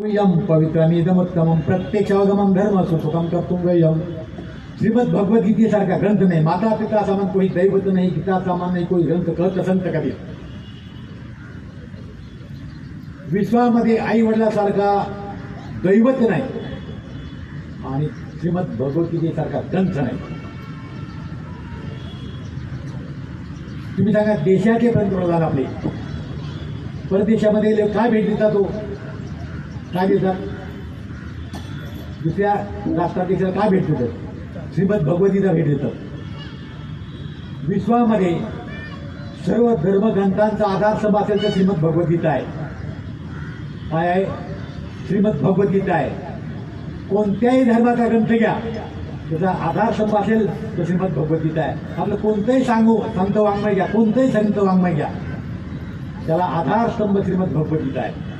M पवित्रमिदमुत्तमम प्रत्यक्षावगमम धर्म सुखम कर्तुम M Shrimad भगवद्गीतेसारखा ग्रंथ नाही माता पिता समान कोणी दैवत नाही गीता समान नाही कोणी ग्रंथ कळत संत कधी? विश्वामध्ये आई वडिलासारखा दैवत नाही आणि श्रीमद भगवद्गीतेसारखा ग्रंथ नाही. तुम्ही सांगा देशाचे पंतप्रधान आपले परदेशामध्ये काय भेट देतात तो काय देतात? दुसऱ्या राष्ट्राध्यक्षाला काय भेट देतात? श्रीमद भगवद्गीता भेट देतात. विश्वामध्ये सर्व धर्मग्रंथांचा आधारस्तंभ असेल तर श्रीमद भगवद्गीता आहे. काय आहे? श्रीमद भगवद्गीता आहे. कोणत्याही धर्माचा ग्रंथ घ्या. त्याचा आधारस्तंभ असेल तर श्रीमद भगवद्गीता आहे. आपलं कोणतंही सांगू संत वाङ्मय घ्या. कोणतंही संत वाङ्मय घ्या. त्याला आधारस्तंभ श्रीमद भगवद्गीता आहे.